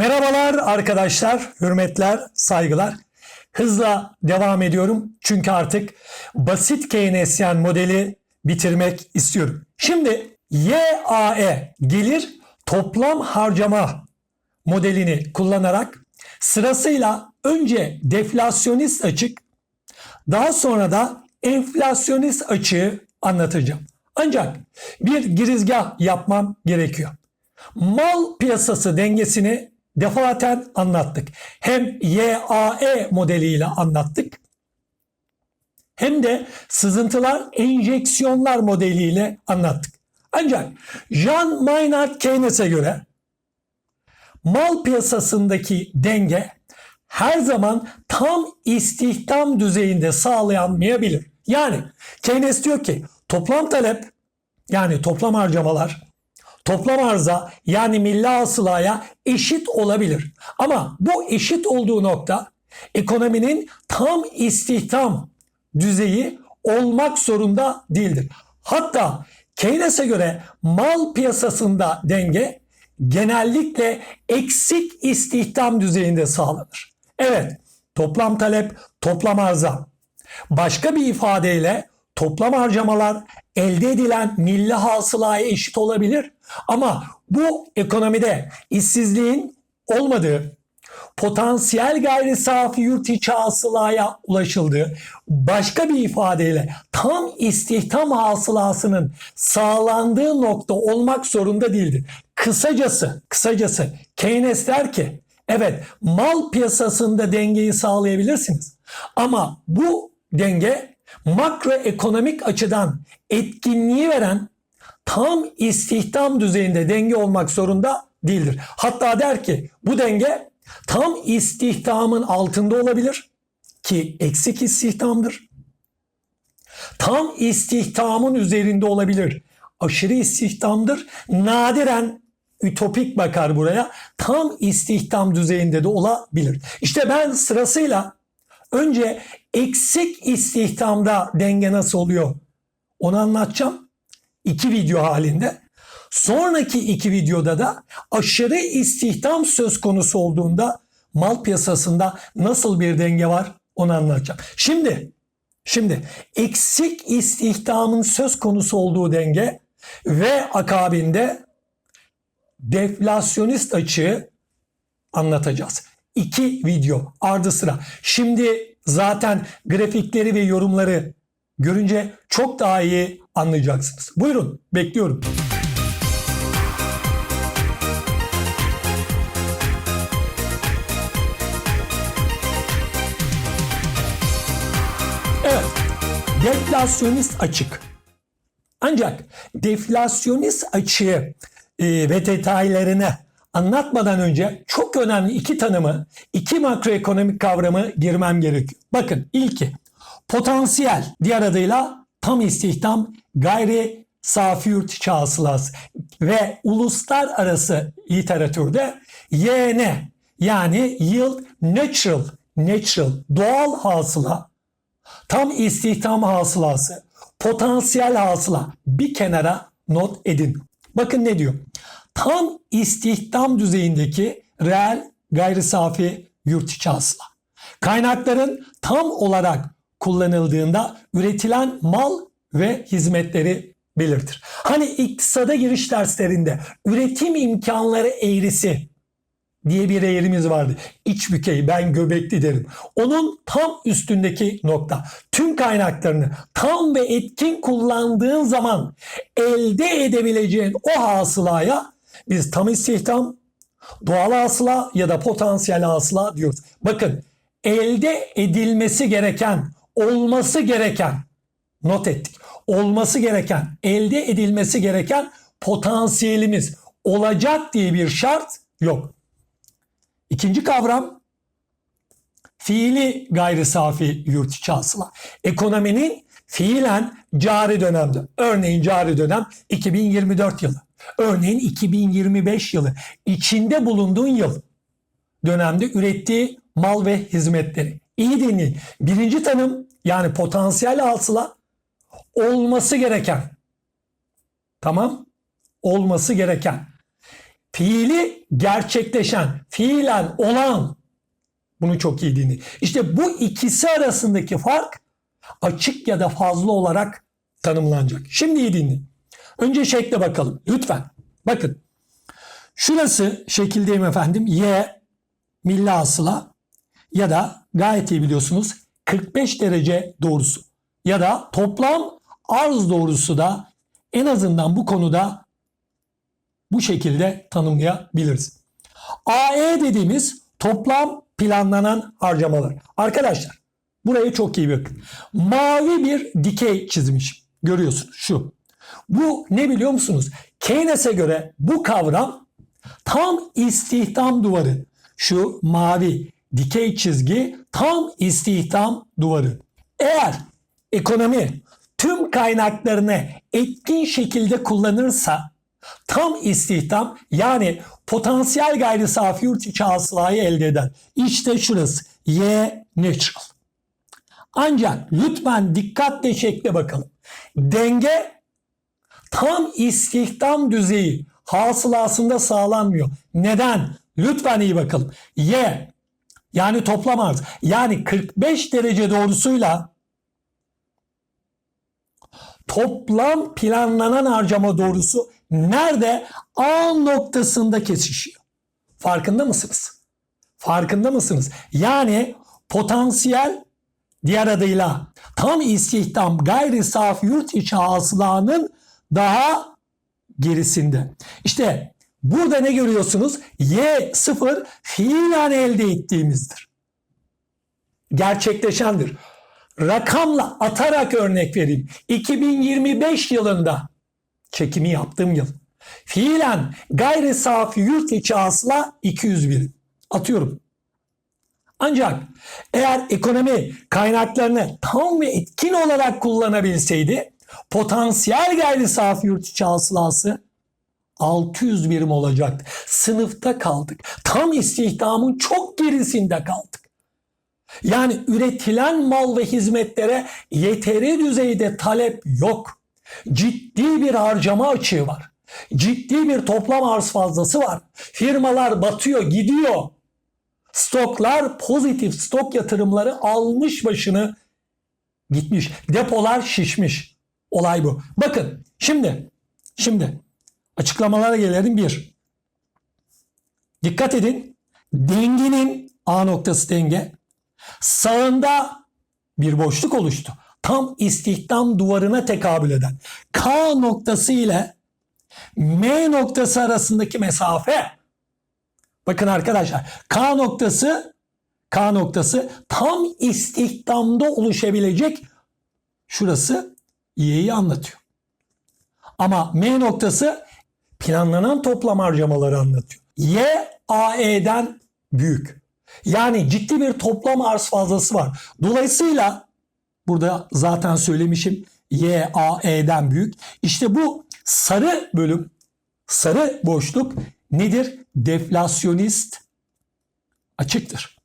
Merhabalar arkadaşlar, hürmetler, saygılar. Hızla devam ediyorum çünkü artık basit Keynesyen modeli bitirmek istiyorum. Şimdi YAE gelir toplam harcama modelini kullanarak sırasıyla önce deflasyonist açık, daha sonra da enflasyonist açığı anlatacağım. Ancak bir girizgah yapmam gerekiyor. Mal piyasası dengesini defaten anlattık. Hem YAE modeliyle anlattık hem de sızıntılar enjeksiyonlar modeliyle anlattık. Ancak Jean Maynard Keynes'e göre mal piyasasındaki denge her zaman tam istihdam düzeyinde sağlanmayabilir. Yani Keynes diyor ki toplam talep yani toplam harcamalar toplam arza yani milli hasılaya eşit olabilir. Ama bu eşit olduğu nokta ekonominin tam istihdam düzeyi olmak zorunda değildir. Hatta Keynes'e göre mal piyasasında denge genellikle eksik istihdam düzeyinde sağlanır. Evet, toplam talep, toplam arza. Başka bir ifadeyle toplam harcamalar elde edilen milli hasılaya eşit olabilir. Ama bu ekonomide işsizliğin olmadığı, potansiyel gayri safi yurt içi hasılaya ulaşıldığı, başka bir ifadeyle tam istihdam hasılasının sağlandığı nokta olmak zorunda değildir. Kısacası, kısacası Keynes der ki, evet mal piyasasında dengeyi sağlayabilirsiniz. Ama bu denge makroekonomik açıdan etkinliği veren tam istihdam düzeyinde denge olmak zorunda değildir. Hatta der ki bu denge tam istihdamın altında olabilir ki eksik istihdamdır. Tam istihdamın üzerinde olabilir. Aşırı istihdamdır. Nadiren ütopik bakar buraya. Tam istihdam düzeyinde de olabilir. İşte ben sırasıyla önce eksik istihdamda denge nasıl oluyor onu anlatacağım. İki video halinde. Sonraki iki videoda da aşırı istihdam söz konusu olduğunda mal piyasasında nasıl bir denge var onu anlatacağım. Şimdi şimdi eksik istihdamın söz konusu olduğu denge ve akabinde deflasyonist açığı anlatacağız. İki video ardı sıra. Şimdi zaten grafikleri ve yorumları görünce çok daha iyi anlayacaksınız. Buyurun bekliyorum. Evet. Deflasyonist açık. Ancak deflasyonist açığı e, ve detaylarını anlatmadan önce çok önemli iki tanımı, iki makroekonomik kavramı girmem gerekiyor. Bakın ilki potansiyel diğer adıyla tam istihdam gayri safi yurt içi hasılası ve uluslararası literatürde YN yani yield natural natural doğal hasıla tam istihdam hasılası potansiyel hasıla bir kenara not edin. Bakın ne diyor? Tam istihdam düzeyindeki reel gayri safi yurt içi hasıla. Kaynakların tam olarak kullanıldığında üretilen mal ve hizmetleri belirtir. Hani iktisada giriş derslerinde üretim imkanları eğrisi diye bir eğrimiz vardı. İç bükey ben göbekli derim. Onun tam üstündeki nokta. Tüm kaynaklarını tam ve etkin kullandığın zaman elde edebileceğin o hasılaya biz tam istihdam, doğal hasıla ya da potansiyel hasıla diyoruz. Bakın elde edilmesi gereken, olması gereken not ettik. Olması gereken, elde edilmesi gereken potansiyelimiz olacak diye bir şart yok. İkinci kavram fiili gayri safi yurt içi hasıla. Ekonominin fiilen cari dönemde. Örneğin cari dönem 2024 yılı. Örneğin 2025 yılı. içinde bulunduğun yıl dönemde ürettiği mal ve hizmetleri. İyi dinleyin. Birinci tanım yani potansiyel hasıla olması gereken. Tamam? Olması gereken. fiili gerçekleşen, fiilen olan bunu çok iyi dinleyin. İşte bu ikisi arasındaki fark açık ya da fazla olarak tanımlanacak. Şimdi iyi dinleyin. Önce şekle bakalım. Lütfen. Bakın. Şurası şekildeyim efendim. Y milli asıla ya da gayet iyi biliyorsunuz 45 derece doğrusu ya da toplam arz doğrusu da en azından bu konuda bu şekilde tanımlayabiliriz. AE dediğimiz toplam planlanan harcamalar. Arkadaşlar buraya çok iyi bakın. Mavi bir dikey çizmiş. Görüyorsunuz şu. Bu ne biliyor musunuz? Keynes'e göre bu kavram tam istihdam duvarı. Şu mavi dikey çizgi tam istihdam duvarı. Eğer ekonomi tüm kaynaklarını etkin şekilde kullanırsa tam istihdam yani potansiyel gayri safi yurt içi hasılayı elde eder. İşte şurası Y natural. Ancak lütfen dikkatle şekle bakalım. Denge tam istihdam düzeyi hasılasında sağlanmıyor. Neden? Lütfen iyi bakalım. Y yani toplam arz yani 45 derece doğrusuyla toplam planlanan harcama doğrusu nerede? A noktasında kesişiyor. Farkında mısınız? Farkında mısınız? Yani potansiyel diğer adıyla tam istihdam gayri safi yurt içi hasılanın daha gerisinde. İşte burada ne görüyorsunuz? Y sıfır fiilen elde ettiğimizdir. Gerçekleşendir. Rakamla atarak örnek vereyim. 2025 yılında çekimi yaptığım yıl. Fiilen gayri safi yurt içi hasıla 200 birim. Atıyorum. Ancak eğer ekonomi kaynaklarını tam ve etkin olarak kullanabilseydi potansiyel gayri safi yurt içi hasılası 600 birim olacaktı. Sınıfta kaldık. Tam istihdamın çok gerisinde kaldık. Yani üretilen mal ve hizmetlere yeteri düzeyde talep yok. Ciddi bir harcama açığı var. Ciddi bir toplam arz fazlası var. Firmalar batıyor, gidiyor. Stoklar pozitif stok yatırımları almış başını gitmiş. Depolar şişmiş. Olay bu. Bakın şimdi şimdi açıklamalara gelelim bir. Dikkat edin. Dengenin A noktası denge. Sağında bir boşluk oluştu. Tam istihdam duvarına tekabül eden. K noktası ile M noktası arasındaki mesafe. Bakın arkadaşlar K noktası K noktası tam istihdamda oluşabilecek şurası Y'yi anlatıyor. Ama M noktası planlanan toplam harcamaları anlatıyor. Y AE'den büyük. Yani ciddi bir toplam arz fazlası var. Dolayısıyla burada zaten söylemişim Y AE'den büyük. İşte bu sarı bölüm, sarı boşluk nedir? Deflasyonist açıktır.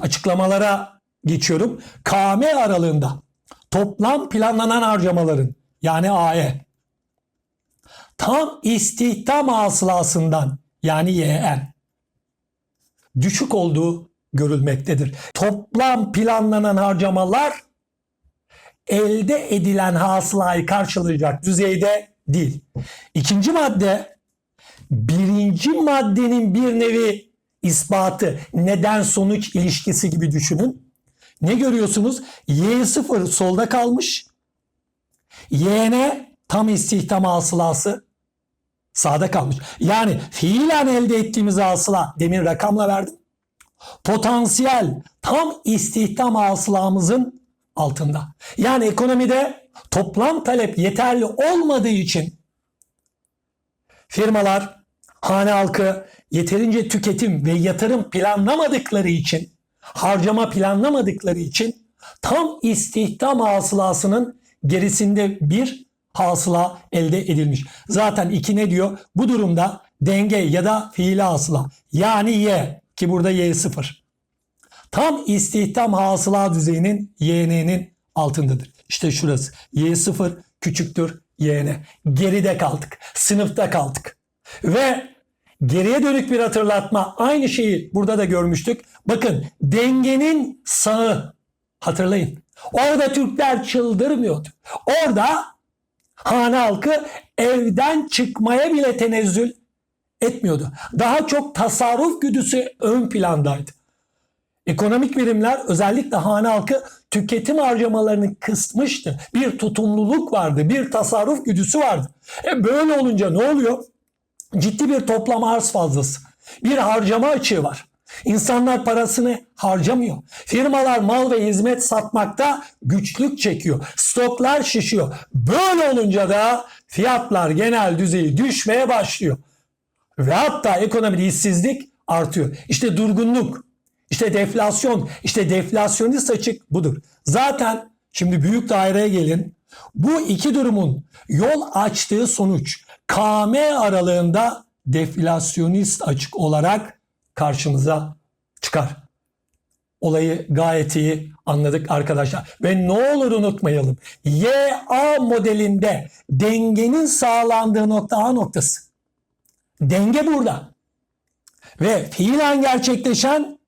Açıklamalara geçiyorum. KM aralığında toplam planlanan harcamaların yani AE tam istihdam hasılasından yani YN düşük olduğu görülmektedir. Toplam planlanan harcamalar elde edilen hasılayı karşılayacak düzeyde değil. İkinci madde birinci maddenin bir nevi ispatı neden sonuç ilişkisi gibi düşünün. Ne görüyorsunuz? Y0 solda kalmış. YN tam istihdam hasılası sağda kalmış. Yani fiilen elde ettiğimiz hasıla demin rakamla verdim. Potansiyel tam istihdam hasılamızın altında. Yani ekonomide toplam talep yeterli olmadığı için firmalar, hane halkı yeterince tüketim ve yatırım planlamadıkları için, harcama planlamadıkları için tam istihdam hasılasının gerisinde bir hasıla elde edilmiş. Zaten iki ne diyor? Bu durumda denge ya da fiili hasıla yani Y ki burada Y sıfır. Tam istihdam hasıla düzeyinin YN'nin altındadır. İşte şurası. Y sıfır küçüktür YN. Geride kaldık. Sınıfta kaldık. Ve geriye dönük bir hatırlatma aynı şeyi burada da görmüştük. Bakın dengenin sağı hatırlayın. Orada Türkler çıldırmıyordu. Orada hane halkı evden çıkmaya bile tenezzül etmiyordu. Daha çok tasarruf güdüsü ön plandaydı. Ekonomik birimler özellikle hane halkı tüketim harcamalarını kısmıştı. Bir tutumluluk vardı, bir tasarruf güdüsü vardı. E böyle olunca ne oluyor? Ciddi bir toplam arz fazlası. Bir harcama açığı var. İnsanlar parasını harcamıyor. Firmalar mal ve hizmet satmakta güçlük çekiyor. Stoklar şişiyor. Böyle olunca da fiyatlar genel düzeyi düşmeye başlıyor. Ve hatta ekonomide işsizlik artıyor. İşte durgunluk, işte deflasyon, işte deflasyonist açık budur. Zaten şimdi büyük daireye gelin. Bu iki durumun yol açtığı sonuç KM aralığında deflasyonist açık olarak karşımıza çıkar. Olayı gayet iyi anladık arkadaşlar. Ve ne olur unutmayalım. YA modelinde dengenin sağlandığı nokta A noktası. Denge burada. Ve fiilen gerçekleşen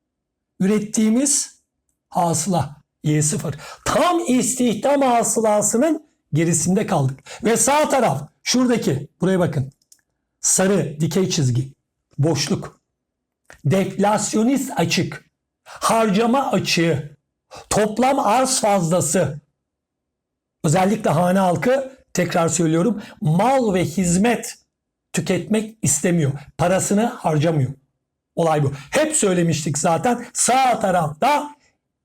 ürettiğimiz hasıla Y0. Tam istihdam hasılasının gerisinde kaldık. Ve sağ taraf şuradaki buraya bakın. Sarı dikey çizgi. Boşluk. Deflasyonist açık. Harcama açığı. Toplam arz fazlası. Özellikle hane halkı tekrar söylüyorum mal ve hizmet tüketmek istemiyor. Parasını harcamıyor. Olay bu. Hep söylemiştik zaten. Sağ tarafta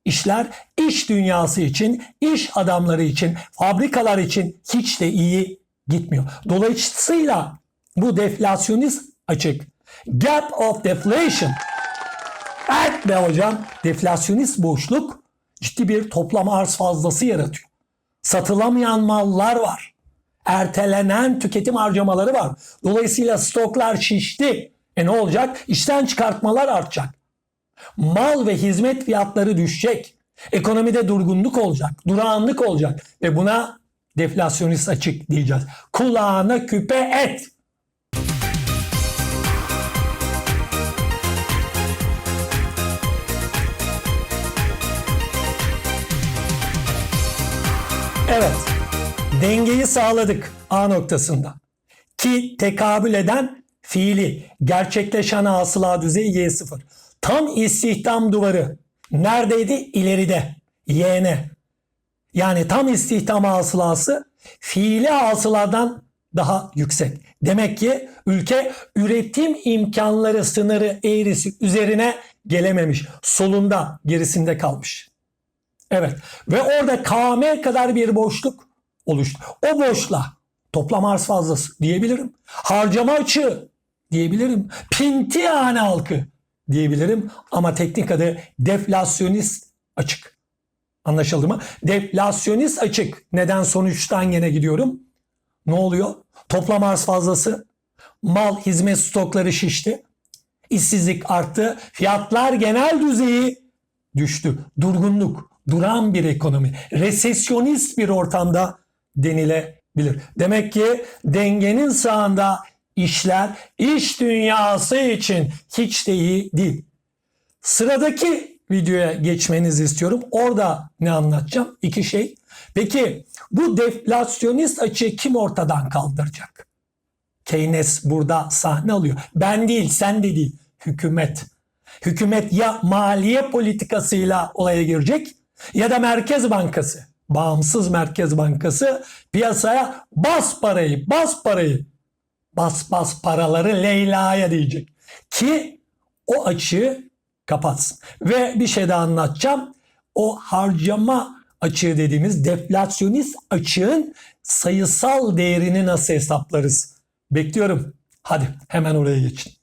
işler iş dünyası için, iş adamları için, fabrikalar için hiç de iyi gitmiyor. Dolayısıyla bu deflasyonist açık. Gap of deflation. Evet be hocam. Deflasyonist boşluk ciddi bir toplam arz fazlası yaratıyor. Satılamayan mallar var. Ertelenen tüketim harcamaları var. Dolayısıyla stoklar şişti. E ne olacak? İşten çıkartmalar artacak. Mal ve hizmet fiyatları düşecek. Ekonomide durgunluk olacak, durağanlık olacak ve buna deflasyonist açık diyeceğiz. Kulağına küpe et. Evet. Dengeyi sağladık A noktasında. Ki tekabül eden fiili gerçekleşen hasıla düzeyi Y0. Tam istihdam duvarı neredeydi? İleride. YN. Yani tam istihdam hasılası fiili hasıladan daha yüksek. Demek ki ülke üretim imkanları sınırı eğrisi üzerine gelememiş. Solunda gerisinde kalmış. Evet ve orada KM kadar bir boşluk oluştu. O boşluğa toplam arz fazlası diyebilirim. Harcama açığı diyebilirim. Pinti hane halkı diyebilirim. Ama teknik adı deflasyonist açık. Anlaşıldı mı? Deflasyonist açık. Neden sonuçtan yine gidiyorum? Ne oluyor? Toplam arz fazlası. Mal hizmet stokları şişti. İşsizlik arttı. Fiyatlar genel düzeyi düştü. Durgunluk, duran bir ekonomi, resesyonist bir ortamda denilebilir. Demek ki dengenin sağında işler iş dünyası için hiç de iyi değil. Sıradaki videoya geçmenizi istiyorum. Orada ne anlatacağım? İki şey. Peki bu deflasyonist açığı kim ortadan kaldıracak? Keynes burada sahne alıyor. Ben değil, sen de değil. Hükümet. Hükümet ya maliye politikasıyla olaya girecek ya da Merkez Bankası, bağımsız Merkez Bankası piyasaya bas parayı, bas parayı, bas bas paraları Leyla'ya diyecek. Ki o açığı kapatsın. Ve bir şey daha anlatacağım. O harcama açığı dediğimiz deflasyonist açığın sayısal değerini nasıl hesaplarız? Bekliyorum. Hadi hemen oraya geçin.